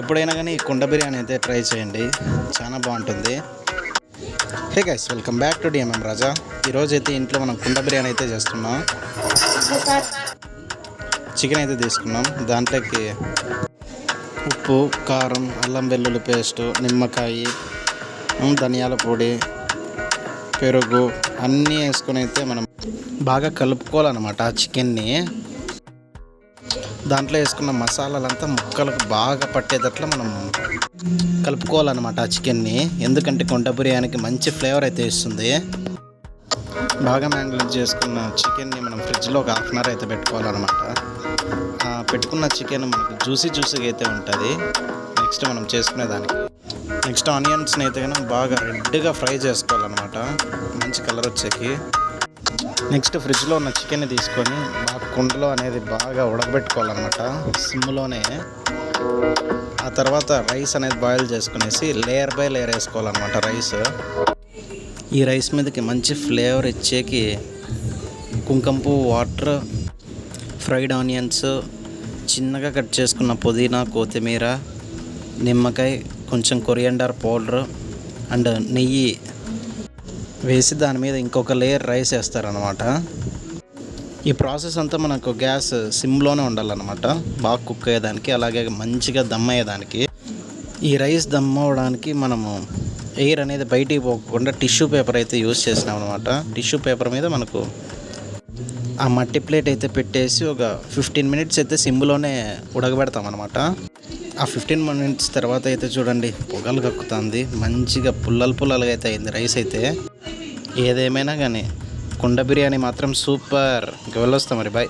ఎప్పుడైనా కానీ ఈ కుండ బిర్యానీ అయితే ట్రై చేయండి. చాలా బాగుంటుంది. Hey guys welcome back to DMM Raja ఈరోజు అయితే ఇంట్లో మనం కుండ బిర్యానీ అయితే చేస్తున్నాం. చికెన్ అయితే తీసుకున్నాం. దాంట్లోకి ఉప్పు కారం అల్లం వెల్లుల్లి పేస్ట్ నిమ్మకాయ ధనియాల పొడి పెరుగు అన్నీ వేసుకొని అయితే మనం బాగా కలుపుకోవాలన్నమాట ఆ చికెన్ని దాంట్లో వేసుకున్న మసాలాలంతా ముక్కలకు బాగా పట్టేటట్లు మనం కలుపుకోవాలన్నమాట ఆ చికెన్ని. ఎందుకంటే కొండ బిర్యానీకి మంచి ఫ్లేవర్ అయితే ఇస్తుంది. బాగా మ్యాంగ్లేట్ చేసుకున్న చికెన్ని మనం ఫ్రిడ్జ్లో ఒక హాఫ్ అన్ అవర్ అయితే పెట్టుకోవాలన్నమాట. పెట్టుకున్న చికెన్ మనకు జ్యూసీ జ్యూసీగా అయితే ఉంటుంది. నెక్స్ట్ మనం చేసుకునే దానికి. నెక్స్ట్ ఆనియన్స్ని అయితే కనుక బాగా రెడ్గా ఫ్రై చేసుకోవాలన్నమాట. మంచి కలర్ వచ్చేకి. నెక్స్ట్ ఫ్రిడ్జ్లో ఉన్న చికెన్ తీసుకొని బాగా కుండలో అనేది బాగా ఉడకబెట్టుకోవాలన్నమాట సిమ్లోనే. ఆ తర్వాత రైస్ అనేది బాయిల్ చేసుకునేసి లేయర్ బై లేయర్ వేసుకోవాలన్నమాట రైస్. ఈ రైస్ మీదకి మంచి ఫ్లేవర్ ఇచ్చేకి కుంకుమ పువ్వు వాటర్ ఫ్రైడ్ ఆనియన్స్ చిన్నగా కట్ చేసుకున్న పుదీనా కొత్తిమీర నిమ్మకాయ కొంచెం కొరియండర్ పౌడర్ అండ్ నెయ్యి వేసి దాని మీద ఇంకొక లేయర్ రైస్ వేస్తారనమాట ఈ ప్రాసెస్ అంతా మనకు గ్యాస్ సిమ్లోనే ఉండాలన్నమాట. బాగా కుక్ అయ్యేదానికి అలాగే మంచిగా దమ్ అయ్యేదానికి. ఈ రైస్ దమ్ అవ్వడానికి మనము ఎయిర్ అనేది బయటికి పోకుండా టిష్యూ పేపర్ అయితే యూస్ చేసినాం అనమాట టిష్యూ పేపర్ మీద మనకు ఆ మట్టి ప్లేట్ అయితే పెట్టేసి ఒక ఫిఫ్టీన్ మినిట్స్ అయితే సిమ్లోనే ఉడకబెడతాం అనమాట ఆ ఫిఫ్టీన్ మినిట్స్ తర్వాత అయితే చూడండి పొగలు కక్కుతుంది. మంచిగా పుల్లలు పుల్లలుగా అయితే అయింది రైస్ అయితే. ఏదేమైనా కానీ కుండ బిర్యానీ మాత్రం సూపర్. ఇంక వెళ్ళొస్తాం మరి బాయ్.